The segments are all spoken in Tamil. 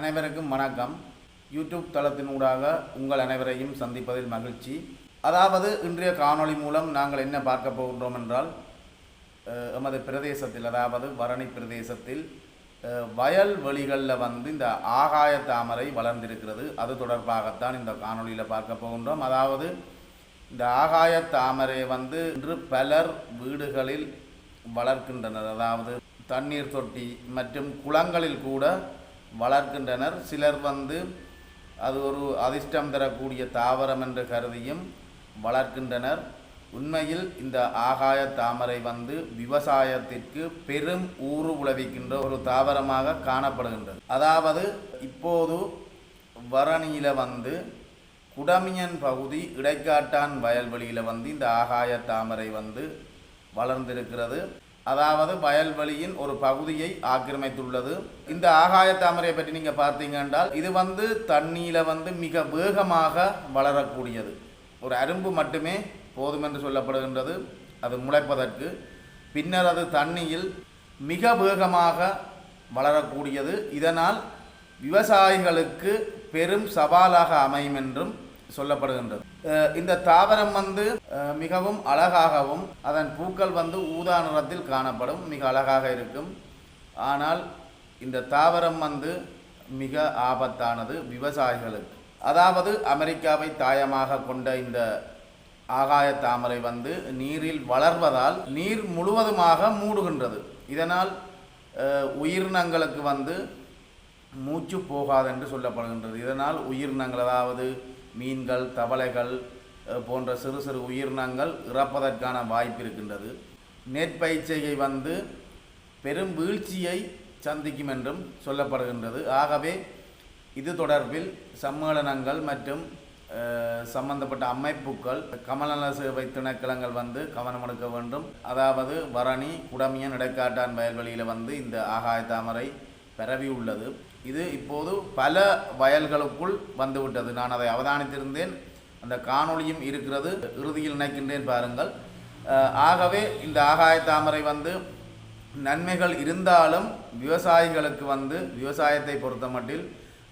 அனைவருக்கும் வணக்கம். யூடியூப் தளத்தினூடாக உங்கள் அனைவரையும் சந்திப்பதில் மகிழ்ச்சி. அதாவது இன்றைய காணொளி மூலம் நாங்கள் என்ன பார்க்க போகின்றோம் என்றால் எமது பிரதேசத்தில் அதாவது வரணி பிரதேசத்தில் வயல் வயல்வெளிகளில் வந்து இந்த ஆகாய தாமரை வளர்ந்திருக்கிறது. அது தொடர்பாகத்தான் இந்த காணொளியில் பார்க்க போகின்றோம். அதாவது இந்த ஆகாய தாமரை வந்து இன்று பலர் வீடுகளில் வளர்க்கின்றனர். அதாவது தண்ணீர் தொட்டி மற்றும் குளங்களில் கூட வளர்க்கின்றனர். சிலர் வந்து அது ஒரு அதிர்ஷ்டம் தரக்கூடிய தாவரம் என்று கருதியும் வளர்க்கின்றனர். உண்மையில் இந்த ஆகாய தாமரை வந்து விவசாயத்திற்கு பெரும் ஊறு உழவிக்கின்ற ஒரு தாவரமாக காணப்படுகின்றது. அதாவது இப்போது வரணியில் வந்து குடமியன் பகுதி இடைக்காட்டான் வயல்வெளியில் வந்து இந்த ஆகாய தாமரை வந்து வளர்ந்திருக்கிறது. அதாவது வயல்வெளியின் ஒரு பகுதியை ஆக்கிரமித்துள்ளது. இந்த ஆகாய தாமரையை பற்றி நீங்கள் பார்த்தீங்க என்றால் இது வந்து தண்ணியில் வந்து மிக வேகமாக வளரக்கூடியது. ஒரு அரும்பு மட்டுமே போதும் என்று சொல்லப்படுகின்றது. அது முளைப்பதற்கு. பின்னர் அது தண்ணியில் மிக வேகமாக வளரக்கூடியது. இதனால் விவசாயிகளுக்கு பெரும் சவாலாக அமையும் என்றும் சொல்லப்படுகின்றது. இந்த தாவரம் வந்து மிகவும் அழகாகவும் அதன் பூக்கள் வந்து ஊதா நிறத்தில் காணப்படும் மிக அழகாக இருக்கும். ஆனால் இந்த தாவரம் வந்து மிக ஆபத்தானது விவசாயிகளுக்கு. அதாவது அமெரிக்காவை தாயமாக கொண்ட இந்த ஆகாய தாமரை வந்து நீரில் வளர்வதால் நீர் முழுவதுமாக மூடுகின்றது. இதனால் உயிரினங்களுக்கு வந்து மூச்சு போகாது என்று சொல்லப்படுகின்றது. இதனால் உயிரினங்கள் அதாவது மீன்கள் தவளைகள் போன்ற சிறு சிறு உயிரினங்கள் இறப்பதற்கான வாய்ப்பு இருக்கின்றது. நெற்பயிற்சியை வந்து பெரும் வீழ்ச்சியை சந்திக்கும் என்றும் சொல்லப்படுகின்றது. ஆகவே இது தொடர்பில் சம்மேளனங்கள் மற்றும் சம்பந்தப்பட்ட அமைப்புகள் கமலநல சேவை திணைக்களங்கள் வந்து கவனம் எடுக்க வேண்டும். அதாவது வரணி குடமியன் இடைக்காட்டான் வயல்வெளியில் வந்து இந்த ஆகாய தாமரை பரவி உள்ளது. இது இப்போது பல வயல்களுக்குள் வந்துவிட்டது. நான் அதை அவதானித்திருந்தேன். அந்த காணொளியும் இருக்கிறது. இறுதியில் நினைக்கின்றேன் பாருங்கள். ஆகவே இந்த ஆகாய தாமரை வந்து நன்மைகள் இருந்தாலும் விவசாயிகளுக்கு வந்து விவசாயத்தை பொறுத்தமட்டில்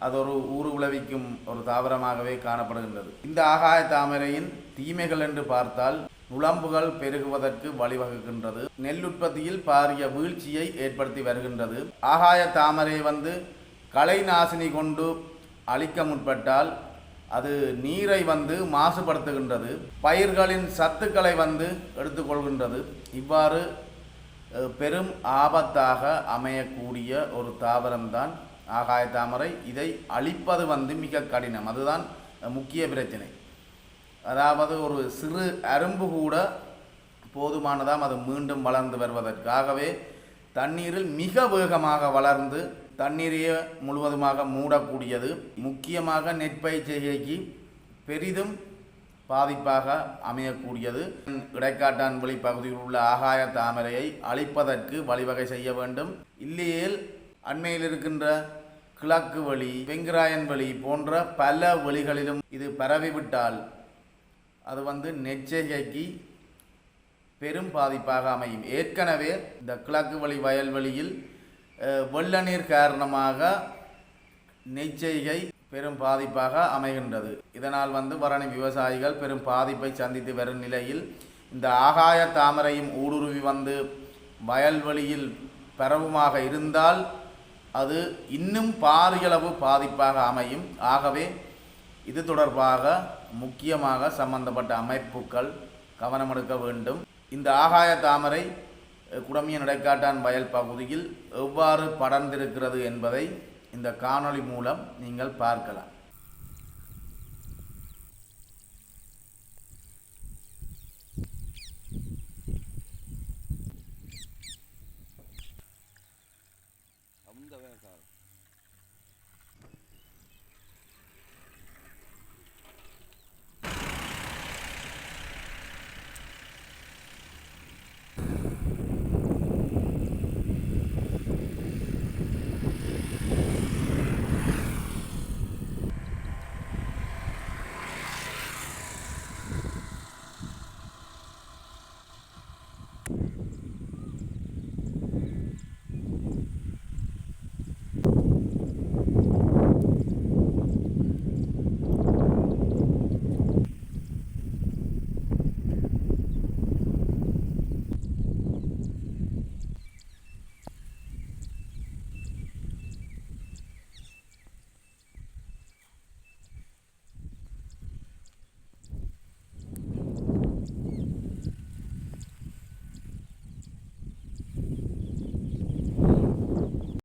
அது ஒரு ஊறு உழவிக்கும் ஒரு தாவரமாகவே காணப்படுகின்றது. இந்த ஆகாய தாமரையின் தீமைகள் என்று பார்த்தால் உழம்புகள் பெருகுவதற்கு வழிவகுக்கின்றது. நெல் உற்பத்தியில் பாரிய வீழ்ச்சியை ஏற்படுத்தி வருகின்றது. ஆகாய தாமரை வந்து களை நாசினி கொண்டு அழிக்க முற்பட்டால் அது நீரை வந்து மாசுபடுத்துகின்றது. பயிர்களின் சத்துக்களை வந்து எடுத்துக்கொள்கின்றது. இவ்வாறு பெரும் ஆபத்தாக அமையக்கூடிய ஒரு தாவரம்தான் ஆகாய தாமரை. இதை அழிப்பது வந்து மிக கடினம். அதுதான் முக்கிய பிரச்சனை. அதாவது ஒரு சிறு அரும்பு கூட போதுமானதாம் அது மீண்டும் வளர்ந்து வருவதற்காகவே தண்ணீரில் மிக வேகமாக வளர்ந்து தண்ணீரையே முழுவதுமாக மூடக்கூடியது. முக்கியமாக நெற்பயிர் செய்கைக்கு பெரிதும் பாதிப்பாக அமையக்கூடியது. இடைக்காட்டான் வெளி பகுதியில் உள்ள ஆகாய தாமரையை அழிப்பதற்கு வழிவகை செய்ய வேண்டும். இல்லையேல் அண்மையில் இருக்கின்ற கிழக்கு வழி வெங்கராயன் வழி போன்ற பல வழிகளிலும் இது பரவிவிட்டால் அது வந்து நெச்சரிக்கைக்கு பெரும் பாதிப்பாக அமையும். ஏற்கனவே இந்த கிழக்கு வழி வயல்வெளியில் வெள்ள நீர் காரணமாக நெய்ச்செய்கை பெரும் பாதிப்பாக அமைகின்றது. இதனால் வந்து வரணி விவசாயிகள் பெரும் பாதிப்பை சந்தித்து வரும் நிலையில் இந்த ஆகாய தாமரையும் ஊடுருவி வந்து வயல்வெளியில் பரவுமாக இருந்தால் அது இன்னும் பாரியளவு பாதிப்பாக அமையும். ஆகவே இது தொடர்பாக முக்கியமாக சம்பந்தப்பட்ட அமைப்புகள் கவனம் எடுக்க வேண்டும். இந்த ஆகாய தாமரை குடமிய நடைக்காட்டான் இடைக்காட்டான் வயல் பகுதியில் எவ்வாறு படர்ந்திருக்கிறது என்பதை இந்த காணொளி மூலம் நீங்கள் பார்க்கலாம்.